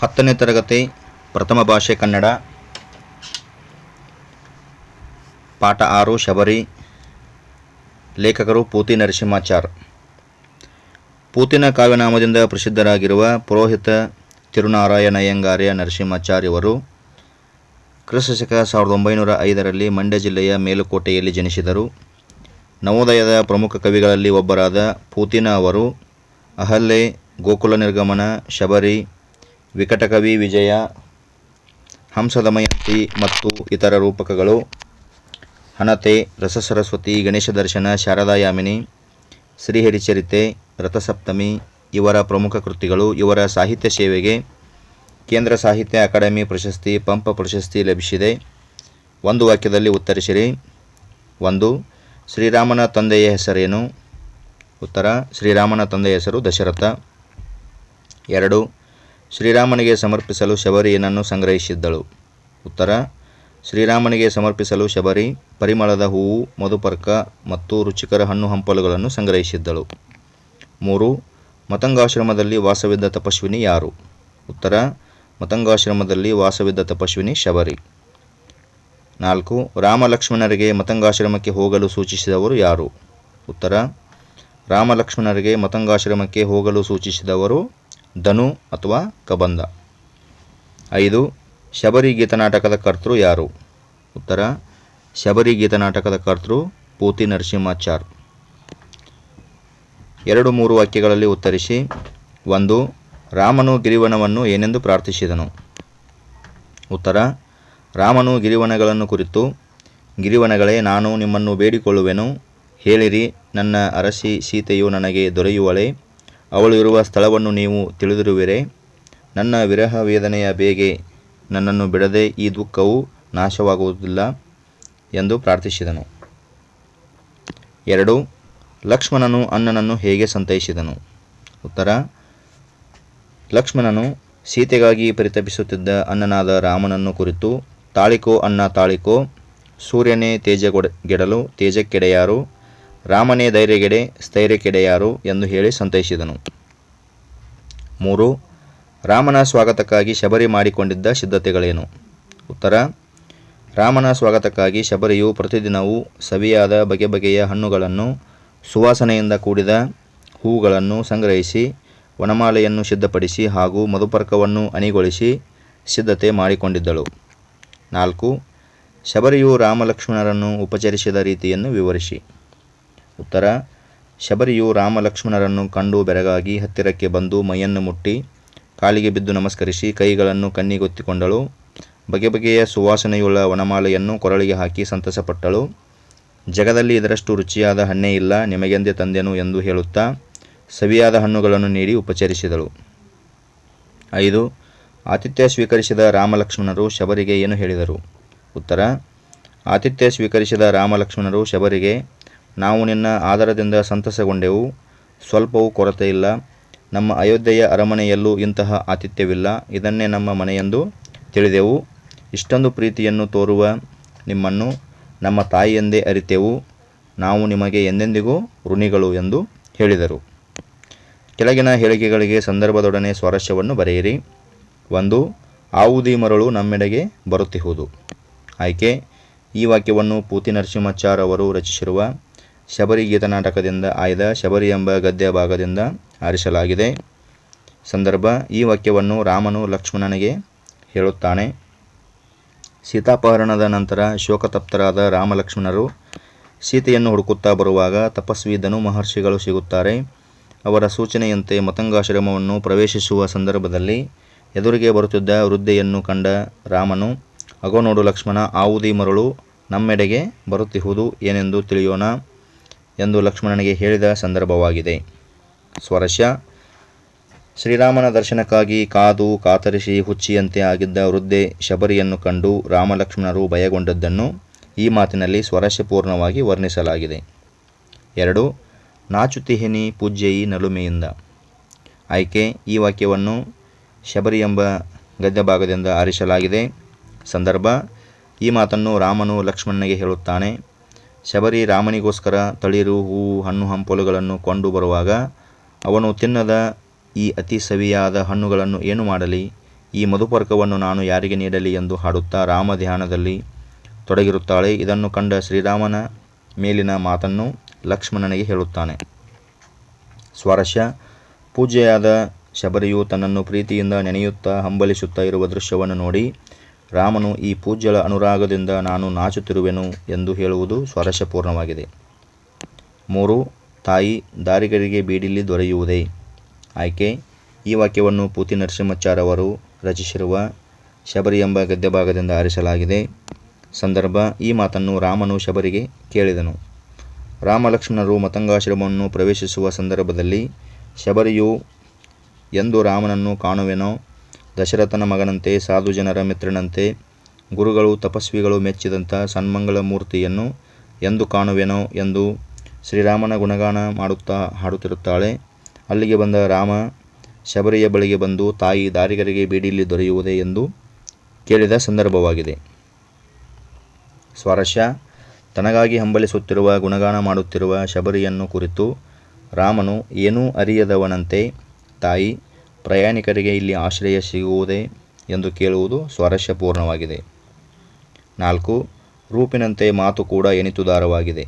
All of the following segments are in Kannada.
ಹತ್ತನೇ ತರಗತಿ, ಪ್ರಥಮ ಭಾಷೆ ಕನ್ನಡ, ಪಾಠ ಆರು, ಶಬರಿ, ಲೇಖಕರು ಪೂತಿ ನರಸಿಂಹಾಚಾರ್. ಪೂತಿನ ಕಾವ್ಯನಾಮದಿಂದ ಪ್ರಸಿದ್ಧರಾಗಿರುವ ಪುರೋಹಿತ ತಿರುನಾರಾಯಣಯ್ಯಂಗಾರ್ಯ ನರಸಿಂಹಾಚಾರ್ ಇವರು ಕ್ರಿಸ್ತಶಕ ಸಾವಿರದ ಒಂಬೈನೂರ ಐದರಲ್ಲಿ ಮಂಡ್ಯ ಜಿಲ್ಲೆಯ ಮೇಲುಕೋಟೆಯಲ್ಲಿ ಜನಿಸಿದರು. ನವೋದಯದ ಪ್ರಮುಖ ಕವಿಗಳಲ್ಲಿ ಒಬ್ಬರಾದ ಪೂತಿನ ಅವರು ಅಹಲ್ಲೆ ಗೋಕುಲ ನಿರ್ಗಮನ, ಶಬರಿ ವಿಕಟಕವಿ ವಿಜಯ, ಹಂಸದಮಯಂತಿ ಮತ್ತು ಇತರ ರೂಪಕಗಳು ಹಣತೆ ರಸಸರಸ್ವತಿ, ಗಣೇಶ ದರ್ಶನ ಶಾರದಾಯಾಮಿನಿ ಶ್ರೀಹರಿಚರಿತೆ, ರಥಸಪ್ತಮಿ, ಇವರ ಪ್ರಮುಖ ಕೃತಿಗಳು, ಇವರ ಸಾಹಿತ್ಯ ಸೇವೆಗೆ ಕೇಂದ್ರ ಸಾಹಿತ್ಯ ಅಕಾಡೆಮಿ ಪ್ರಶಸ್ತಿ, ಪಂಪ ಪ್ರಶಸ್ತಿ ಲಭಿಸಿದೆ. ಒಂದು ವಾಕ್ಯದಲ್ಲಿ ಉತ್ತರಿಸಿರಿ. ಒಂದು, ಶ್ರೀರಾಮನ ತಂದೆಯ ಹೆಸರೇನು? ಉತ್ತರ, ಶ್ರೀರಾಮನ ತಂದೆಯ ಹೆಸರು ದಶರಥ. ಎರಡು ಶ್ರೀರಾಮನಿಗೆ ಸಮರ್ಪಿಸಲು ಶಬರಿಯನ್ನು ಸಂಗ್ರಹಿಸಿದ್ದಳು. ಉತ್ತರ, ಶ್ರೀರಾಮನಿಗೆ ಸಮರ್ಪಿಸಲು ಶಬರಿ, ಪರಿಮಳದ ಹೂವು, ಮಧುಪರ್ಕ ಮತ್ತು ರುಚಿಕರ ಹಣ್ಣು ಹಂಪಲುಗಳನ್ನು ಸಂಗ್ರಹಿಸಿದ್ದಳು. ಮೂರು, ಮತಂಗಾಶ್ರಮದಲ್ಲಿ ವಾಸವಿದ್ದ ತಪಸ್ವಿನಿ ಯಾರು? ಉತ್ತರ, ಮತಂಗಾಶ್ರಮದಲ್ಲಿ ವಾಸವಿದ್ದ ತಪಸ್ವಿನಿ ಶಬರಿ. ನಾಲ್ಕು ರಾಮ ಲಕ್ಷ್ಮಣರಿಗೆ ಮತಂಗಾಶ್ರಮಕ್ಕೆ ಹೋಗಲು ಸೂಚಿಸಿದವರು ಯಾರು? ಉತ್ತರ, ರಾಮಲಕ್ಷ್ಮಣರಿಗೆ ಮತಂಗಾಶ್ರಮಕ್ಕೆ ಹೋಗಲು ಸೂಚಿಸಿದವರು ಧನು ಅಥವಾ ಕಬಂದ ಐದು, ಶಬರಿ ಗೀತನಾಟಕದ ಕರ್ತೃ ಯಾರು? ಉತ್ತರ, ಶಬರಿ ಗೀತನಾಟಕದ ಕರ್ತೃ ಪೂತಿ ನರಸಿಂಹಾಚಾರ್. ಎರಡು, ಮೂರು ವಾಕ್ಯಗಳಲ್ಲಿ ಉತ್ತರಿಸಿ, ಒಂದು, ರಾಮನು ಗಿರಿವನವನ್ನು ಏನೆಂದು ಪ್ರಾರ್ಥಿಸಿದನು. ಉತ್ತರ, ರಾಮನು ಗಿರಿವನಗಳನ್ನು ಕುರಿತು, ಗಿರಿವನಗಳೇ, ನಾನು ನಿಮ್ಮನ್ನು ಬೇಡಿಕೊಳ್ಳುವೆನು, ಹೇಳಿರಿ, ನನ್ನ ಅರಸಿ ಸೀತೆಯು ನನಗೆ ದೊರೆಯುವಳೆ ಅವಳು ಇರುವ ಸ್ಥಳವನ್ನು ನೀವು ತಿಳಿದಿರುವಿರೆ. ನನ್ನ ವಿರಹ ವೇದನೆಯ ಬೇಗೆ ನನ್ನನ್ನು ಬಿಡದೆ ಈ ದುಃಖವು ನಾಶವಾಗುವುದಿಲ್ಲ ಎಂದು ಪ್ರಾರ್ಥಿಸಿದನು. ಎರಡು, ಲಕ್ಷ್ಮಣನು ಅಣ್ಣನನ್ನು ಹೇಗೆ ಸಂತೈಸಿದನು? ಉತ್ತರ, ಲಕ್ಷ್ಮಣನು ಸೀತೆಗಾಗಿ ಪರಿತಪಿಸುತ್ತಿದ್ದ ಅಣ್ಣನಾದ ರಾಮನನ್ನು ಕುರಿತು, ತಾಳಿಕೋ ಅಣ್ಣ ತಾಳಿಕೋ, ಸೂರ್ಯನೇ ತೇಜಗೆಡಲು ತೇಜಕ್ಕೆಡೆಯಾರು ರಾಮನೇ ಧೈರ್ಯಗೆಡೆ ಸ್ಥೈರ್ಯಕ್ಕೆಡೆಯಾರು ಎಂದು ಹೇಳಿ ಸಂತೈಸಿದನು. ಮೂರು, ರಾಮನ ಸ್ವಾಗತಕ್ಕಾಗಿ ಶಬರಿ ಮಾಡಿಕೊಂಡಿದ್ದ ಸಿದ್ಧತೆಗಳೇನು? ಉತ್ತರ, ರಾಮನ ಸ್ವಾಗತಕ್ಕಾಗಿ ಶಬರಿಯು ಪ್ರತಿದಿನವೂ ಸವಿಯಾದ ಬಗೆ ಬಗೆಯ ಹಣ್ಣುಗಳನ್ನು, ಸುವಾಸನೆಯಿಂದ ಕೂಡಿದ ಹೂಗಳನ್ನು ಸಂಗ್ರಹಿಸಿ, ವನಮಾಲೆಯನ್ನು ಸಿದ್ಧಪಡಿಸಿ ಹಾಗೂ ಮಧುಪರ್ಕವನ್ನು ಅಣಿಗೊಳಿಸಿ ಸಿದ್ಧತೆ ಮಾಡಿಕೊಂಡಿದ್ದಳು. ನಾಲ್ಕು, ಶಬರಿಯು ರಾಮಲಕ್ಷ್ಮಣರನ್ನು ಉಪಚರಿಸಿದ ರೀತಿಯನ್ನು ವಿವರಿಸಿ. ಉತ್ತರ, ಶಬರಿಯು ರಾಮಲಕ್ಷ್ಮಣರನ್ನು ಕಂಡು ಬೆರಗಾಗಿ ಹತ್ತಿರಕ್ಕೆ ಬಂದು ಮೈಯನ್ನು ಮುಟ್ಟಿ, ಕಾಲಿಗೆ ಬಿದ್ದು ನಮಸ್ಕರಿಸಿ ಕೈಗಳನ್ನು ಕಣ್ಣಿಗೊತ್ತಿಕೊಂಡಳು. ಬಗೆ ಬಗೆಯ ಸುವಾಸನೆಯುಳ್ಳ ವನಮಾಲೆಯನ್ನು ಕೊರಳಿಗೆ ಹಾಕಿ ಸಂತಸಪಟ್ಟಳು. ಜಗದಲ್ಲಿ ಇದರಷ್ಟು ರುಚಿಯಾದ ಹಣ್ಣೇ ಇಲ್ಲ, ನಿಮಗೆಂದೇ ತಂದೆನು ಎಂದು ಹೇಳುತ್ತಾ ಸವಿಯಾದ ಹಣ್ಣುಗಳನ್ನು ನೀಡಿ ಉಪಚರಿಸಿದಳು. ಐದು, ಆತಿಥ್ಯ ಸ್ವೀಕರಿಸಿದ ರಾಮಲಕ್ಷ್ಮಣರು ಶಬರಿಗೆ ಏನು ಹೇಳಿದರು? ಉತ್ತರ, ಆತಿಥ್ಯ ಸ್ವೀಕರಿಸಿದ ರಾಮಲಕ್ಷ್ಮಣರು ಶಬರಿಗೆ ನಾವು ನಿನ್ನ ಆಧಾರದಿಂದ ಸಂತಸಗೊಂಡೆವು. ಸ್ವಲ್ಪವೂ ಕೊರತೆ ಇಲ್ಲ. ನಮ್ಮ ಅಯೋಧ್ಯೆಯ ಅರಮನೆಯಲ್ಲೂ ಇಂತಹ ಆತಿಥ್ಯವಿಲ್ಲ. ಇದನ್ನೇ ನಮ್ಮ ಮನೆಯೆಂದು ತಿಳಿದೆವು. ಇಷ್ಟೊಂದು ಪ್ರೀತಿಯನ್ನು ತೋರುವ ನಿಮ್ಮನ್ನು ನಮ್ಮ ತಾಯಿಯೆಂದೇ ಅರಿತೆವು. ನಾವು ನಿಮಗೆ ಎಂದೆಂದಿಗೂ ಋಣಿಗಳು ಎಂದು ಹೇಳಿದರು. ಕೆಳಗಿನ ಹೇಳಿಕೆಗಳಿಗೆ ಸಂದರ್ಭದೊಡನೆ ಸ್ವಾರಸ್ಯವನ್ನು ಬರೆಯಿರಿ. ಒಂದು, ಆವುದಿ ಮರಳು ನಮ್ಮೆಡೆಗೆ ಬರುತ್ತಿಹುದು. ಆಯ್ಕೆ, ಈ ವಾಕ್ಯವನ್ನು ಪೂತಿ ನರಸಿಂಹಚಾರ್ ಅವರು ರಚಿಸಿರುವ ಶಬರಿ ಗೀತನಾಟಕದಿಂದ ಆಯ್ದ ಶಬರಿ ಎಂಬ ಗದ್ಯ ಭಾಗದಿಂದ ಆರಿಸಲಾಗಿದೆ. ಸಂದರ್ಭ, ಈ ವಾಕ್ಯವನ್ನು ರಾಮನು ಲಕ್ಷ್ಮಣನಿಗೆ ಹೇಳುತ್ತಾನೆ. ಸೀತಾಪಹರಣದ ನಂತರ ಶೋಕತಪ್ತರಾದ ರಾಮಲಕ್ಷ್ಮಣರು ಸೀತೆಯನ್ನು ಹುಡುಕುತ್ತಾ ಬರುವಾಗ ತಪಸ್ವಿ ಧನು ಮಹರ್ಷಿಗಳು ಸಿಗುತ್ತಾರೆ. ಅವರ ಸೂಚನೆಯಂತೆ ಮತಂಗಾಶ್ರಮವನ್ನು ಪ್ರವೇಶಿಸುವ ಸಂದರ್ಭದಲ್ಲಿ ಎದುರಿಗೆ ಬರುತ್ತಿದ್ದ ವೃದ್ಧೆಯನ್ನು ಕಂಡ ರಾಮನು, ಅಗೋ ನೋಡು ಲಕ್ಷ್ಮಣ, ಆವುದಿ ಮರಳು ನಮ್ಮೆಡೆಗೆ ಬರುತ್ತಿಹುದು ಏನೆಂದು ತಿಳಿಯೋಣ. ಎಂದು ಲಕ್ಷ್ಮಣನಿಗೆ ಹೇಳಿದ ಸಂದರ್ಭವಾಗಿದೆ. ಸ್ವರಶ ಶ್ರೀರಾಮನ ದರ್ಶನಕ್ಕಾಗಿ ಕಾದು ಕಾತರಿಸಿ ಹುಚ್ಚಿಯಂತೆ ಆಗಿದ್ದ ವೃದ್ಧೆ ಶಬರಿಯನ್ನು ಕಂಡು ರಾಮಲಕ್ಷ್ಮಣರು ಭಯಗೊಂಡದ್ದನ್ನು ಈ ಮಾತಿನಲ್ಲಿ ಸ್ವರಸ್ಯಪೂರ್ಣವಾಗಿ ವರ್ಣಿಸಲಾಗಿದೆ. ಎರಡು, ನಾಚುತಿಹಿನಿ ಪೂಜ್ಯಯಿ ನಲುಮೆಯಿಂದ. ಆಯ್ಕೆ, ಈ ವಾಕ್ಯವನ್ನು ಶಬರಿ ಎಂಬ ಗದ್ಯಭಾಗದಿಂದ ಆರಿಸಲಾಗಿದೆ. ಸಂದರ್ಭ, ಈ ಮಾತನ್ನು ರಾಮನು ಲಕ್ಷ್ಮಣನಿಗೆ ಹೇಳುತ್ತಾನೆ. ಶಬರಿ ರಾಮನಿಗೋಸ್ಕರ ತಳಿರು, ಹೂವು, ಹಣ್ಣು, ಹಂಪಲುಗಳನ್ನು ಕೊಂಡು ಬರುವಾಗ ಅವನು ತಿನ್ನದ ಈ ಅತಿ ಸವಿಯಾದ ಹಣ್ಣುಗಳನ್ನು ಏನು ಮಾಡಲಿ? ಈ ಮಧುಪರ್ಕವನ್ನು ನಾನು ಯಾರಿಗೆ ನೀಡಲಿ ಎಂದು ಹಾಡುತ್ತಾ ರಾಮ ಧ್ಯಾನದಲ್ಲಿ ತೊಡಗಿರುತ್ತಾಳೆ. ಇದನ್ನು ಕಂಡ ಶ್ರೀರಾಮನ ಮೇಲಿನ ಮಾತನ್ನು ಲಕ್ಷ್ಮಣನಿಗೆ ಹೇಳುತ್ತಾನೆ. ಸ್ವಾರಸ್ಯ ಪೂಜೆಯಾದ ಶಬರಿಯು ತನ್ನನ್ನು ಪ್ರೀತಿಯಿಂದ ನೆನೆಯುತ್ತಾ ಹಂಬಲಿಸುತ್ತಾ ಇರುವ ದೃಶ್ಯವನ್ನು ನೋಡಿ ರಾಮನು ಈ ಪೂಜ್ಯಳ ಅನುರಾಗದಿಂದ ನಾನು ನಾಚುತ್ತಿರುವೆನು ಎಂದು ಹೇಳುವುದು ಸ್ವಾರಸ್ಯಪೂರ್ಣವಾಗಿದೆ. ಮೂರು, ತಾಯಿ ದಾರಿಗರಿಗೆ ಬೀಡಿಲಿ ದೊರೆಯುವುದೇ? ಆಯ್ಕೆ, ಈ ವಾಕ್ಯವನ್ನು ಪೂತಿ ನರಸಿಂಹಚಾರವರು ರಚಿಸಿರುವ ಶಬರಿ ಎಂಬ ಗದ್ಯಭಾಗದಿಂದ ಆರಿಸಲಾಗಿದೆ. ಸಂದರ್ಭ, ಈ ಮಾತನ್ನು ರಾಮನು ಶಬರಿಗೆ ಕೇಳಿದನು. ರಾಮ ಲಕ್ಷ್ಮಣರು ಮತಂಗಾಶ್ರಮವನ್ನು ಪ್ರವೇಶಿಸುವ ಸಂದರ್ಭದಲ್ಲಿ ಶಬರಿಯು, ಎಂದು ರಾಮನನ್ನು ಕಾಣುವೆನೋ? ದಶರಥನ ಮಗನಂತೆ, ಸಾಧು ಜನರ ಮಿತ್ರನಂತೆ, ಗುರುಗಳು, ತಪಸ್ವಿಗಳು ಮೆಚ್ಚಿದಂಥ ಸನ್ಮಂಗಳ ಮೂರ್ತಿಯನ್ನು ಎಂದು ಕಾಣುವೆನೋ ಎಂದು ಶ್ರೀರಾಮನ ಗುಣಗಾನ ಮಾಡುತ್ತಾ ಹಾಡುತ್ತಿರುತ್ತಾಳೆ. ಅಲ್ಲಿಗೆ ಬಂದ ರಾಮ ಶಬರಿಯ ಬಳಿಗೆ ಬಂದು, ತಾಯಿ ದಾರಿಗರಿಗೆ ಬೀಡಿಲಿ ದೊರೆಯುವುದೇ? ಎಂದು ಕೇಳಿದ ಸಂದರ್ಭವಾಗಿದೆ. ಸ್ವಾರಸ್ಯ, ತನಗಾಗಿ ಹಂಬಲಿಸುತ್ತಿರುವ, ಗುಣಗಾನ ಮಾಡುತ್ತಿರುವ ಶಬರಿಯನ್ನು ಕುರಿತು ರಾಮನು ಏನೂ ಅರಿಯದವನಂತೆ, ತಾಯಿ ಪ್ರಯಾಣಿಕರಿಗೆ ಇಲ್ಲಿ ಆಶ್ರಯ ಸಿಗುವುದೇ ಎಂದು ಕೇಳುವುದು ಸ್ವಾರಸ್ಯಪೂರ್ಣವಾಗಿದೆ ನಾಲ್ಕು, ರೂಪಿನಂತೆ ಮಾತು ಕೂಡ ಎನಿತುದಾರವಾಗಿದೆ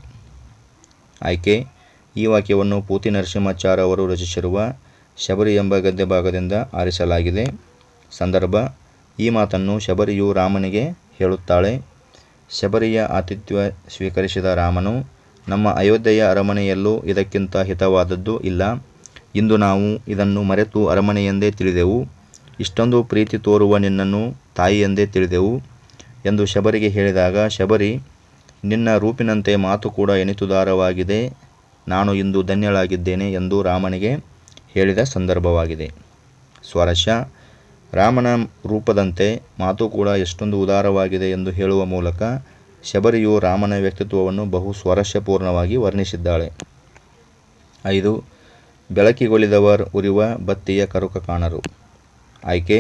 ಆಯ್ಕೆ, ಈ ವಾಕ್ಯವನ್ನು ಪೂತಿ ನರಸಿಂಹಾಚಾರ್ಯ ಅವರು ರಚಿಸಿರುವ ಶಬರಿ ಎಂಬ ಗದ್ಯ ಭಾಗದಿಂದ ಆರಿಸಲಾಗಿದೆ. ಸಂದರ್ಭ, ಈ ಮಾತನ್ನು ಶಬರಿಯು ರಾಮನಿಗೆ ಹೇಳುತ್ತಾಳೆ. ಶಬರಿಯ ಆತಿಥ್ಯ ಸ್ವೀಕರಿಸಿದ ರಾಮನು, ನಮ್ಮ ಅಯೋಧ್ಯೆಯ ಅರಮನೆಯಲ್ಲೂ ಇದಕ್ಕಿಂತ ಹಿತವಾದದ್ದು ಇಲ್ಲ. ಇಂದು ನಾವು ಇದನ್ನು ಮರೆತು ಅರಮನೆಯೆಂದೇ ತಿಳಿದೆವು. ಇಷ್ಟೊಂದು ಪ್ರೀತಿ ತೋರುವ ನಿನ್ನನ್ನು ತಾಯಿಯೆಂದೇ ತಿಳಿದೆವು ಎಂದು ಶಬರಿಗೆ ಹೇಳಿದಾಗ, ಶಬರಿ, ನಿನ್ನ ರೂಪಿನಂತೆ ಮಾತು ಕೂಡ ಎನಿತುದಾರವಾಗಿದೆ ನಾನು ಇಂದು ಧನ್ಯಳಾಗಿದ್ದೇನೆ ಎಂದು ರಾಮನಿಗೆ ಹೇಳಿದ ಸಂದರ್ಭವಾಗಿದೆ. ಸ್ವರಶ ರಾಮನ ರೂಪದಂತೆ ಮಾತು ಕೂಡ ಎಷ್ಟೊಂದು ಉದಾರವಾಗಿದೆ ಎಂದು ಹೇಳುವ ಮೂಲಕ ಶಬರಿಯು ರಾಮನ ವ್ಯಕ್ತಿತ್ವವನ್ನು ಬಹು ಸ್ವಾರಸ್ಯಪೂರ್ಣವಾಗಿ ವರ್ಣಿಸಿದ್ದಾಳೆ. ಐದು ಬೆಳಕಿಗೊಳಿದವರ್ ಉರಿವ ಬತ್ತಿಯ ಕರುಕ ಕಾಣರು. ಆಯ್ಕೆ,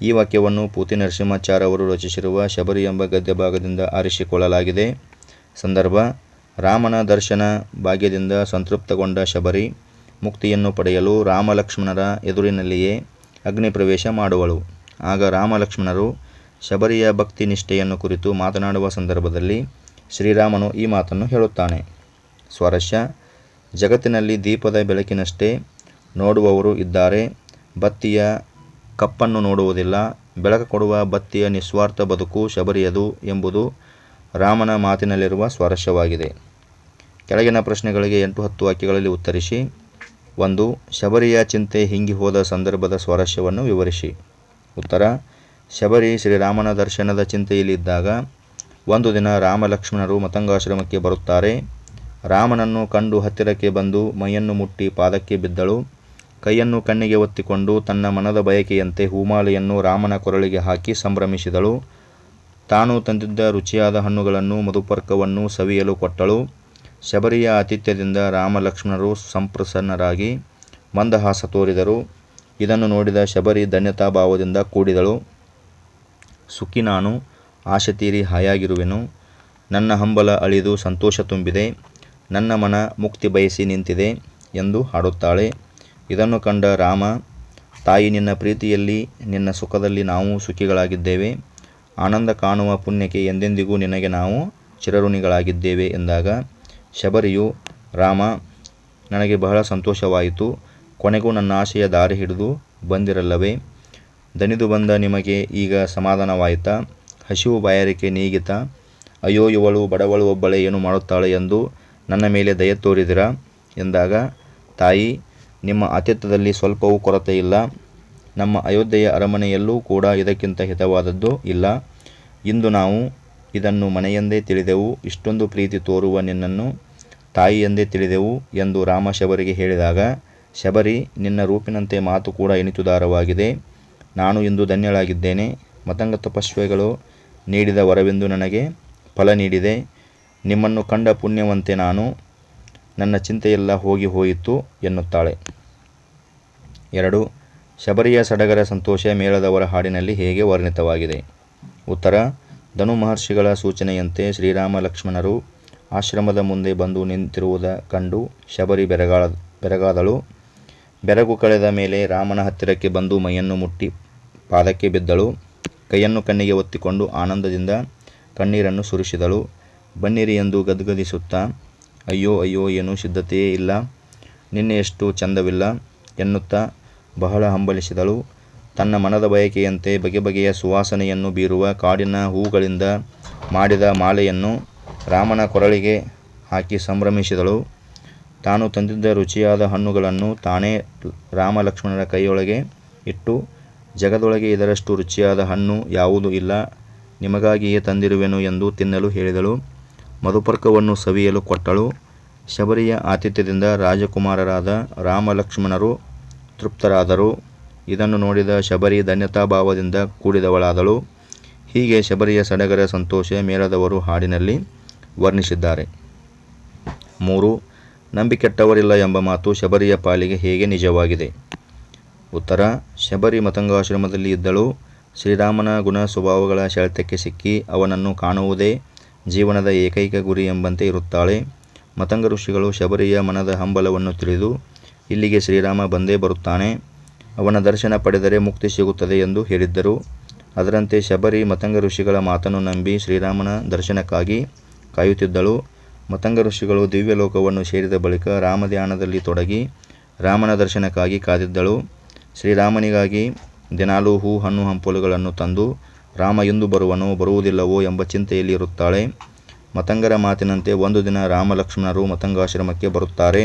ಈ ವಾಕ್ಯವನ್ನು ಪೂತಿ ನರಸಿಂಹಾಚಾರ್ ಅವರು ರಚಿಸಿರುವ ಶಬರಿ ಎಂಬ ಗದ್ಯ ಭಾಗದಿಂದ ಆರಿಸಿಕೊಳ್ಳಲಾಗಿದೆ. ಸಂದರ್ಭ, ರಾಮನ ದರ್ಶನ ಭಾಗ್ಯದಿಂದ ಸಂತೃಪ್ತಗೊಂಡ ಶಬರಿ ಮುಕ್ತಿಯನ್ನು ಪಡೆಯಲು ರಾಮಲಕ್ಷ್ಮಣರ ಎದುರಿನಲ್ಲಿಯೇ ಅಗ್ನಿ ಪ್ರವೇಶ ಮಾಡುವಳು. ಆಗ ರಾಮಲಕ್ಷ್ಮಣರು ಶಬರಿಯ ಭಕ್ತಿ ನಿಷ್ಠೆಯನ್ನು ಕುರಿತು ಮಾತನಾಡುವ ಸಂದರ್ಭದಲ್ಲಿ ಶ್ರೀರಾಮನು ಈ ಮಾತನ್ನು ಹೇಳುತ್ತಾನೆ. ಸ್ವಾರಸ್ಯ ಜಗತ್ತಿನಲ್ಲಿ ದೀಪದ ಬೆಳಕಿನಷ್ಟೇ ನೋಡುವವರು ಇದ್ದಾರೆ. ಬತ್ತಿಯ ಕಪ್ಪನ್ನು ನೋಡುವುದಿಲ್ಲ. ಬೆಳಕು ಕೊಡುವ ಬತ್ತಿಯ ನಿಸ್ವಾರ್ಥ ಬದುಕು ಶಬರಿಯದು ಎಂಬುದು ರಾಮನ ಮಾತಿನಲ್ಲಿರುವ ಸ್ವಾರಸ್ಯವಾಗಿದೆ. ಕೆಳಗಿನ ಪ್ರಶ್ನೆಗಳಿಗೆ ಎಂಟು ಹತ್ತು ವಾಕ್ಯಗಳಲ್ಲಿ ಉತ್ತರಿಸಿ. ಒಂದು, ಶಬರಿಯ ಚಿಂತೆ ಹಿಂಗಿ ಹೋದ ಸಂದರ್ಭದ ಸ್ವಾರಸ್ಯವನ್ನು ವಿವರಿಸಿ. ಉತ್ತರ, ಶಬರಿ ಶ್ರೀರಾಮನ ದರ್ಶನದ ಚಿಂತೆಯಲ್ಲಿದ್ದಾಗ ಒಂದು ದಿನ ರಾಮ ಲಕ್ಷ್ಮಣರು ಮತಂಗಾಶ್ರಮಕ್ಕೆ ಬರುತ್ತಾರೆ. ರಾಮನನ್ನು ಕಂಡು ಹತ್ತಿರಕ್ಕೆ ಬಂದು ಮೈಯನ್ನು ಮುಟ್ಟಿ ಪಾದಕ್ಕೆ ಬಿದ್ದಳು. ಕೈಯನ್ನು ಕಣ್ಣಿಗೆ ಒತ್ತಿಕೊಂಡು ತನ್ನ ಮನದ ಬಯಕೆಯಂತೆ ಹೂಮಾಲೆಯನ್ನು ರಾಮನ ಕೊರಳಿಗೆ ಹಾಕಿ ಸಂಭ್ರಮಿಸಿದಳು. ತಾನು ತಂದಿದ್ದ ರುಚಿಯಾದ ಹಣ್ಣುಗಳನ್ನು ಮಧುಪರ್ಕವನ್ನು ಸವಿಯಲು ಕೊಟ್ಟಳು. ಶಬರಿಯ ಆತಿಥ್ಯದಿಂದ ರಾಮ ಲಕ್ಷ್ಮಣರು ಸಂಪ್ರಸನ್ನರಾಗಿ ಮಂದಹಾಸ ತೋರಿದರು. ಇದನ್ನು ನೋಡಿದ ಶಬರಿ ಧನ್ಯತಾಭಾವದಿಂದ ಕೂಡಿದಳು. ಸುಖಿ ನಾನು, ಆಶೆ ತೀರಿ ಹಾಯಾಗಿರುವೆನು. ನನ್ನ ಹಂಬಲ ಅಳಿದು ಸಂತೋಷ ತುಂಬಿದೆ. ನನ್ನ ಮನ ಮುಕ್ತಿ ಬಯಸಿ ನಿಂತಿದೆ ಎಂದು ಹಾಡುತ್ತಾಳೆ. ಇದನ್ನು ಕಂಡ ರಾಮ, ತಾಯಿ ನಿನ್ನ ಪ್ರೀತಿಯಲ್ಲಿ, ನಿನ್ನ ಸುಖದಲ್ಲಿ ನಾವು ಸುಖಿಗಳಾಗಿದ್ದೇವೆ. ಆನಂದ ಕಾಣುವ ಪುಣ್ಯಕ್ಕೆ ಎಂದೆಂದಿಗೂ ನಿನಗೆ ನಾವು ಚಿರಋಣಿಗಳಾಗಿದ್ದೇವೆ ಎಂದಾಗ, ಶಬರಿಯು, ರಾಮ, ನನಗೆ ಬಹಳ ಸಂತೋಷವಾಯಿತು. ಕೊನೆಗೂ ನನ್ನ ಆಶೆಯ ದಾರಿ ಹಿಡಿದು ಬಂದಿರಲ್ಲವೇ? ದಣಿದು ಬಂದ ನಿಮಗೆ ಈಗ ಸಮಾಧಾನವಾಯಿತ? ಹಸಿವು ಬಾಯಾರಿಕೆ ನೀಗಿತ? ಅಯ್ಯೋ, ಇವಳು ಬಡವಳು ಒಬ್ಬಳೆ, ಏನು ಮಾಡುತ್ತಾಳೆ ಎಂದು ನನ್ನ ಮೇಲೆ ದಯೆ ತೋರಿದಿರಾ? ಎಂದಾಗ, ತಾಯಿ, ನಿಮ್ಮ ಆತಿಥ್ಯದಲ್ಲಿ ಸ್ವಲ್ಪವೂ ಕೊರತೆ ಇಲ್ಲ. ನಮ್ಮ ಅಯೋಧ್ಯೆಯ ಅರಮನೆಯಲ್ಲೂ ಕೂಡ ಇದಕ್ಕಿಂತ ಹಿತವಾದದ್ದು ಇಲ್ಲ. ಇಂದು ನಾವು ಇದನ್ನು ಮನೆಯೆಂದೇ ತಿಳಿದೆವು. ಇಷ್ಟೊಂದು ಪ್ರೀತಿ ತೋರುವ ನಿನ್ನನ್ನು ತಾಯಿಯೆಂದೇ ತಿಳಿದೆವು ಎಂದು ರಾಮ ಶಬರಿಗೆ ಹೇಳಿದಾಗ, ಶಬರಿ, ನಿನ್ನ ರೂಪಿನಂತೆ ಮಾತು ಕೂಡ ಎಣಿತುದಾರವಾಗಿದೆ. ನಾನು ಇಂದು ಧನ್ಯಳಾಗಿದ್ದೇನೆ. ಮತಂಗ ತಪಸ್ವಿಗಳು ನೀಡಿದ ವರವೆಂದು ನನಗೆ ಫಲ ನೀಡಿದೆ. ನಿಮ್ಮನ್ನು ಕಂಡ ಪುಣ್ಯವಂತೆ ನಾನು ನನ್ನ ಚಿಂತೆಯೆಲ್ಲ ಹೋಗಿ ಹೋಯಿತು ಎನ್ನುತ್ತಾಳೆ. ಎರಡು, ಶಬರಿಯ ಸಡಗರ ಸಂತೋಷ ಮೇಳದವರ ಹಾಡಿನಲ್ಲಿ ಹೇಗೆ ವರ್ಣಿತವಾಗಿದೆ? ಉತ್ತರ, ಧನು ಮಹರ್ಷಿಗಳ ಸೂಚನೆಯಂತೆ ಶ್ರೀರಾಮ ಲಕ್ಷ್ಮಣರು ಆಶ್ರಮದ ಮುಂದೆ ಬಂದು ನಿಂತಿರುವುದ ಕಂಡು ಶಬರಿ ಬೆರಗಾಳ, ಬೆರಗಾದಳು. ಬೆರಗು ಕಳೆದ ಮೇಲೆ ರಾಮನ ಹತ್ತಿರಕ್ಕೆ ಬಂದು ಮೈಯನ್ನು ಮುಟ್ಟಿ ಪಾದಕ್ಕೆ ಬಿದ್ದಳು. ಕೈಯನ್ನು ಕಣ್ಣಿಗೆ ಒತ್ತಿಕೊಂಡು ಆನಂದದಿಂದ ಕಣ್ಣೀರನ್ನು ಸುರಿಸಿದಳು. ಬನ್ನಿರಿ ಎಂದು ಗದ್ಗದಿಸುತ್ತಾ ಅಯ್ಯೋ ಅಯ್ಯೋ, ಏನೂ ಸಿದ್ಧತೆಯೇ ಇಲ್ಲ. ನಿನ್ನೆಯಷ್ಟು ಚಂದವಿಲ್ಲ, ಎನ್ನುತ್ತಾ ಬಹಳ ಹಂಬಲಿಸಿದಳು. ತನ್ನ ಮನದ ಬಯಕೆಯಂತೆ ಬಗೆ ಬಗೆಯ ಸುವಾಸನೆಯನ್ನು ಬೀರುವ ಕಾಡಿನ ಹೂಗಳಿಂದ ಮಾಡಿದ ಮಾಲೆಯನ್ನು ರಾಮನ ಕೊರಳಿಗೆ ಹಾಕಿ ಸಂಭ್ರಮಿಸಿದಳು. ತಾನು ತಂದಿದ್ದ ರುಚಿಯಾದ ಹಣ್ಣುಗಳನ್ನು ತಾನೇ ರಾಮ ಲಕ್ಷ್ಮಣರ ಕೈಯೊಳಗೆ ಇಟ್ಟು, ಜಗದೊಳಗೆ ಇದರಷ್ಟು ರುಚಿಯಾದ ಹಣ್ಣು ಯಾವುದೂ ಇಲ್ಲ, ನಿಮಗಾಗಿಯೇ ತಂದಿರುವೆನು ಎಂದು ತಿನ್ನಲು ಹೇಳಿದಳು. ಮಧುಪರ್ಕವನ್ನು ಸವಿಯಲು ಕೊಟ್ಟಳು. ಶಬರಿಯ ಆತಿಥ್ಯದಿಂದ ರಾಜಕುಮಾರರಾದ ರಾಮಲಕ್ಷ್ಮಣರು ತೃಪ್ತರಾದರು. ಇದನ್ನು ನೋಡಿದ ಶಬರಿ ಧನ್ಯತಾಭಾವದಿಂದ ಕೂಡಿದವಳಾದಳು. ಹೀಗೆ ಶಬರಿಯ ಸಡಗರ ಸಂತೋಷ ಮೇಳದವರು ಹಾಡಿನಲ್ಲಿ ವರ್ಣಿಸಿದ್ದಾರೆ. ಮೂರು, ನಂಬಿಕೆಟ್ಟವರಿಲ್ಲ ಎಂಬ ಮಾತು ಶಬರಿಯ ಪಾಲಿಗೆ ಹೇಗೆ ನಿಜವಾಗಿದೆ? ಉತ್ತರ, ಶಬರಿ ಮತಂಗಾಶ್ರಮದಲ್ಲಿ ಇದ್ದಳು. ಶ್ರೀರಾಮನ ಗುಣ ಸ್ವಭಾವಗಳ ಸೆಳೆತಕ್ಕೆ ಸಿಕ್ಕಿ ಅವನನ್ನು ಕಾಣುವುದೇ ಜೀವನದ ಏಕೈಕ ಗುರಿ ಎಂಬಂತೆ ಇರುತ್ತಾಳೆ. ಮತಂಗ ಋಷಿಗಳು ಶಬರಿಯ ಮನದ ಹಂಬಲವನ್ನು ತಿಳಿದು, ಇಲ್ಲಿಗೆ ಶ್ರೀರಾಮ ಬಂದೇ ಬರುತ್ತಾನೆ. ಅವನ ದರ್ಶನ ಪಡೆದರೆ ಮುಕ್ತಿ ಸಿಗುತ್ತದೆ ಎಂದು ಹೇಳಿದ್ದರು. ಅದರಂತೆ ಶಬರಿ ಮತಂಗ ಋಷಿಗಳ ಮಾತನ್ನು ನಂಬಿ ಶ್ರೀರಾಮನ ದರ್ಶನಕ್ಕಾಗಿ ಕಾಯುತ್ತಿದ್ದಳು. ಮತಂಗ ಋಷಿಗಳು ದಿವ್ಯಲೋಕವನ್ನು ಸೇರಿದ ಬಳಿಕ ರಾಮಧ್ಯಾನದಲ್ಲಿ ತೊಡಗಿ ರಾಮನ ದರ್ಶನಕ್ಕಾಗಿ ಕಾದಿದ್ದಳು. ಶ್ರೀರಾಮನಿಗಾಗಿ ದಿನಾಲೂ ಹೂ, ಹಣ್ಣು, ಹಂಪಲುಗಳನ್ನು ತಂದು ರಾಮ ಎಂದು ಬರುವನೋ ಬರುವುದಿಲ್ಲವೋ ಎಂಬ ಚಿಂತೆಯಲ್ಲಿ ಇರುತ್ತಾಳೆ. ಮತಂಗರ ಮಾತಿನಂತೆ ಒಂದು ದಿನ ರಾಮ ಲಕ್ಷ್ಮಣರು ಮತಂಗಾಶ್ರಮಕ್ಕೆ ಬರುತ್ತಾರೆ.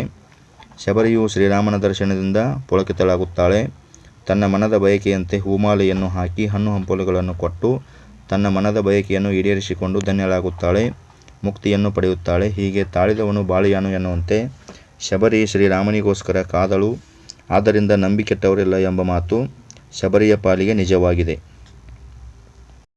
ಶಬರಿಯು ಶ್ರೀರಾಮನ ದರ್ಶನದಿಂದ ಪುಳಕಿತಳಾಗುತ್ತಾಳೆ. ತನ್ನ ಮನದ ಬಯಕೆಯಂತೆ ಹೂಮಾಲೆಯನ್ನು ಹಾಕಿ ಹಣ್ಣು ಹಂಪಲುಗಳನ್ನು ಕೊಟ್ಟು ತನ್ನ ಮನದ ಬಯಕೆಯನ್ನು ಈಡೇರಿಸಿಕೊಂಡು ಧನ್ಯಳಾಗುತ್ತಾಳೆ. ಮುಕ್ತಿಯನ್ನು ಪಡೆಯುತ್ತಾಳೆ. ಹೀಗೆ ತಾಳಿದವನು ಬಾಳಿಯಾನು ಎನ್ನುವಂತೆ ಶಬರಿ ಶ್ರೀರಾಮನಿಗೋಸ್ಕರ ಕಾದಳು. ಆದ್ದರಿಂದ ನಂಬಿಕೆಟ್ಟವರಿಲ್ಲ ಎಂಬ ಮಾತು ಶಬರಿಯ ಪಾಲಿಗೆ ನಿಜವಾಗಿದೆ.